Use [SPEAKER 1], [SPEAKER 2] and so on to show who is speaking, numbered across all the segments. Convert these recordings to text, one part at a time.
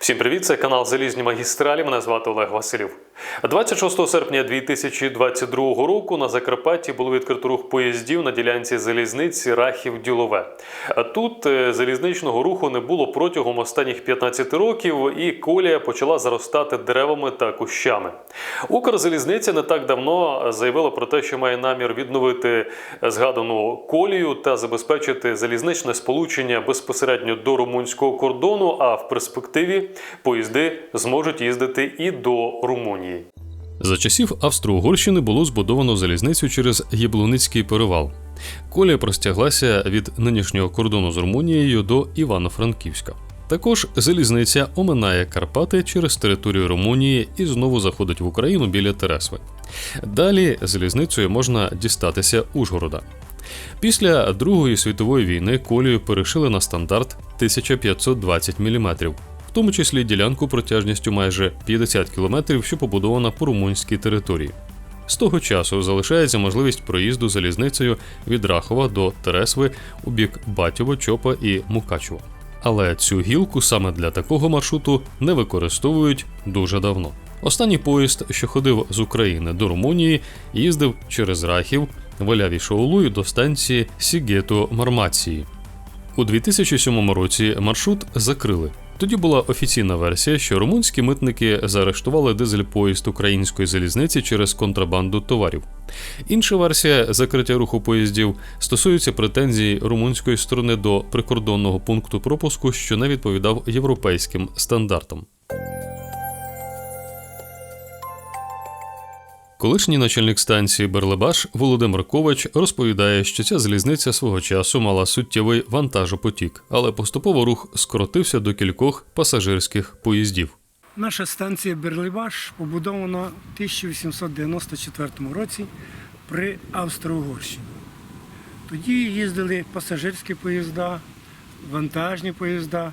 [SPEAKER 1] Всім привіт, це канал Залізні магістралі. Мене звати Олег Василів. 26 серпня 2022 року на Закарпатті було відкрито рух поїздів на ділянці залізниці Рахів Ділове. А Тут е, залізничного руху не було протягом останніх 15 років, і колія почала заростати деревами та кущами. Укрзалізниця не так давно заявила про те, що має намір відновити згадану колію та забезпечити залізничне сполучення безпосередньо до румунського кордону. А в перспективі поїзди зможуть їздити і до Румунії.
[SPEAKER 2] За часів Австро-Угорщини було збудовано залізницю через Яблуницький перевал. Колія простяглася від нинішнього кордону з Румунією до Івано-Франківська. Також залізниця оминає Карпати через територію Румунії і знову заходить в Україну біля Тересви. Далі залізницею можна дістатися Ужгорода. Після Другої світової війни колію перешили на стандарт 1520 мм, тому числі ділянку протяжністю майже 50 км, що побудована по румунській території. З того часу залишається можливість проїзду залізницею від Рахова до Тересви у бік Батьово, Чопа і Мукачева. Але цю гілку саме для такого маршруту не використовують дуже давно. Останній поїзд, що ходив з України до Румунії, їздив через Рахів, Валяві Шоулую до станції Сігето Мармації. У 2007 році маршрут закрили. Тоді була офіційна версія, що румунські митники заарештували дизель-поїзд української залізниці через контрабанду товарів. Інша версія закриття руху поїздів стосується претензій румунської сторони до прикордонного пункту пропуску, що не відповідав європейським стандартам. Колишній начальник станції Берлебаш Володимир Ковач розповідає, що ця залізниця свого часу мала суттєвий вантажопотік, але поступово рух скоротився до кількох пасажирських поїздів.
[SPEAKER 3] Наша станція Берлибаш побудована в 1894 році при Австро-Угорщині. Тоді їздили пасажирські поїзда, вантажні поїзда.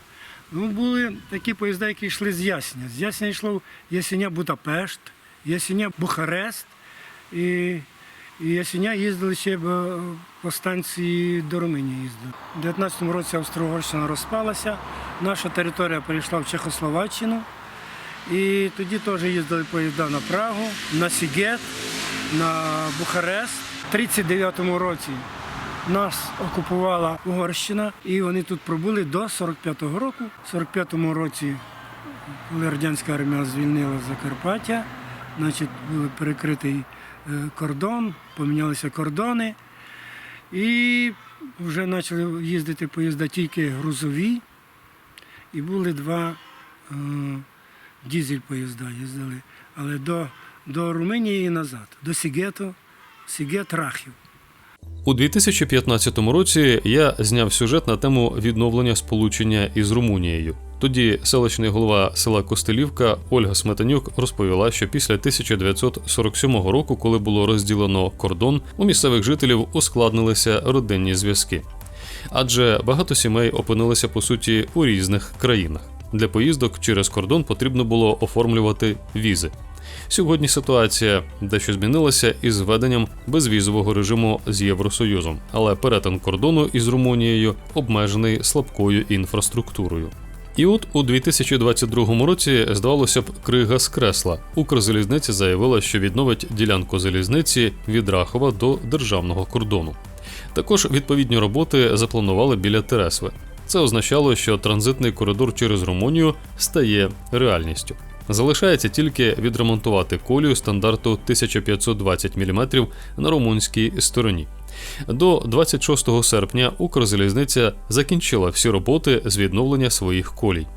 [SPEAKER 3] Ну, були такі поїзда, які йшли з Ясеня. З Ясеня йшло Ясеня Будапешт, Ясеня Бухарест. І, і Ясеня їздили ще по станції до Румунії їздили. У 19-му році Австро-Угорщина розпалася, наша територія перейшла в Чехословаччину. І тоді теж їздили поїзда на Прагу, на Сігет, на Бухарест. У 39-му році нас окупувала Угорщина, і вони тут пробули до 45-го року. У 45-му році, коли радянська армія звільнила Закарпаття, значить, був перекритий е, кордон, помінялися кордони. І вже почали їздити поїзда тільки грузові. І були два е, дізель поїзда їздили, але до, до Румунії і назад, до Сігету, Сігет Рахів.
[SPEAKER 2] У 2015 році я зняв сюжет на тему відновлення сполучення із Румунією. Тоді селищний голова села Костелівка Ольга Сметанюк розповіла, що після 1947 року, коли було розділено кордон, у місцевих жителів ускладнилися родинні зв'язки. Адже багато сімей опинилися по суті у різних країнах. Для поїздок через кордон потрібно було оформлювати візи. Сьогодні ситуація дещо змінилася із введенням безвізового режиму з Євросоюзом, але перетин кордону із Румунією обмежений слабкою інфраструктурою. І от у 2022 році, здавалося б, крига скресла. Укрзалізниця заявила, що відновить ділянку залізниці від Рахова до державного кордону. Також відповідні роботи запланували біля Тересви. Це означало, що транзитний коридор через Румунію стає реальністю. Залишається тільки відремонтувати колію стандарту 1520 мм на румунській стороні. До 26 серпня Укрзалізниця закінчила всі роботи з відновлення своїх колій.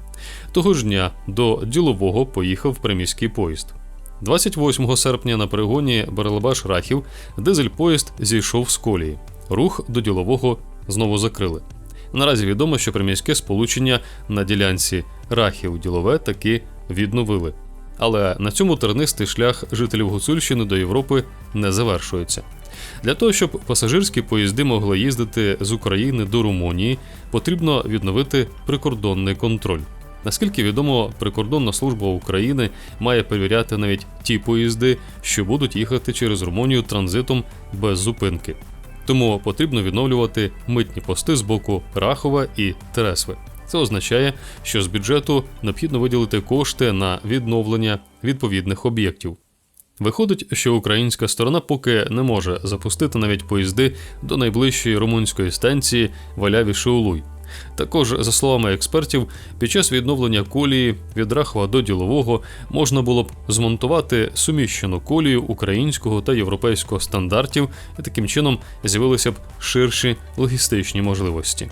[SPEAKER 2] Того ж дня до ділового поїхав приміський поїзд. 28 серпня на перегоні Барлебаш Рахів дизель-поїзд зійшов з колії. Рух до ділового знову закрили. Наразі відомо, що приміське сполучення на ділянці Рахів ділове таки відновили. Але на цьому тернистий шлях жителів Гуцульщини до Європи не завершується. Для того, щоб пасажирські поїзди могли їздити з України до Румунії, потрібно відновити прикордонний контроль. Наскільки відомо, прикордонна служба України має перевіряти навіть ті поїзди, що будуть їхати через Румунію транзитом без зупинки. Тому потрібно відновлювати митні пости з боку Рахова і Тересви.
[SPEAKER 4] Це означає, що з бюджету необхідно виділити кошти на відновлення відповідних об'єктів. Виходить, що українська сторона поки не може запустити навіть поїзди до найближчої румунської станції Валяві Шеулуй. Також, за словами експертів, під час відновлення колії від Рахова до ділового можна було б змонтувати суміщену колію українського та європейського стандартів, і таким чином з'явилися б ширші логістичні можливості.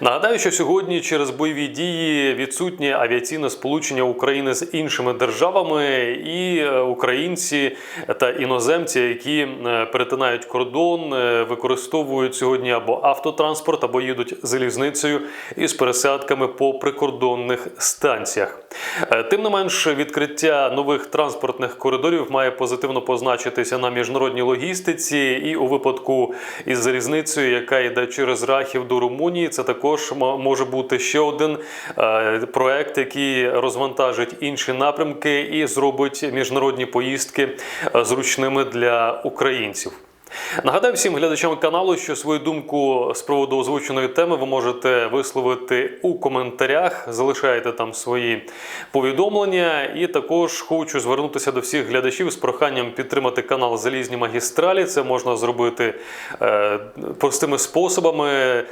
[SPEAKER 2] Нагадаю, що сьогодні через бойові дії відсутнє авіаційне сполучення України з іншими державами, і е, українці та іноземці, які е, перетинають кордон, е, використовують сьогодні або автотранспорт, або їдуть залізницею із пересадками по прикордонних станціях. Тим не менш, відкриття нових транспортних коридорів має позитивно позначитися на міжнародній логістиці, і у випадку із залізницею, яка йде через Рахів до Румунії, це також м- може бути ще один е, проект, який розвантажить інші напрямки і зробить міжнародні поїздки е, зручними для українців. Нагадаю всім глядачам каналу, що свою думку з приводу озвученої теми ви можете висловити у коментарях. Залишайте там свої повідомлення. І також хочу звернутися до всіх глядачів з проханням підтримати канал Залізні магістралі. Це можна зробити е, простими способами.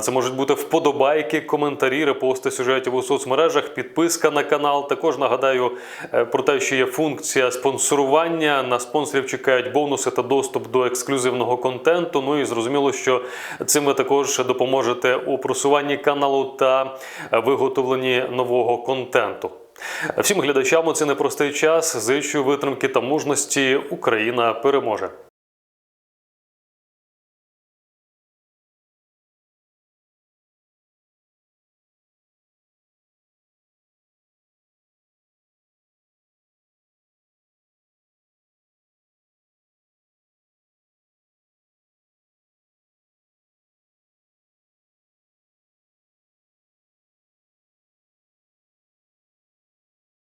[SPEAKER 2] Це можуть бути вподобайки, коментарі, репости сюжетів у соцмережах, підписка на канал. Також нагадаю е, про те, що є функція спонсорування. На спонсорів чекають бонуси та доступ до ексклюзивного контенту. Ну і зрозуміло, що цим ви також допоможете у просуванні каналу та виготовленні нового контенту. Всім глядачам у цей непростий час зичу витримки та мужності. Україна переможе.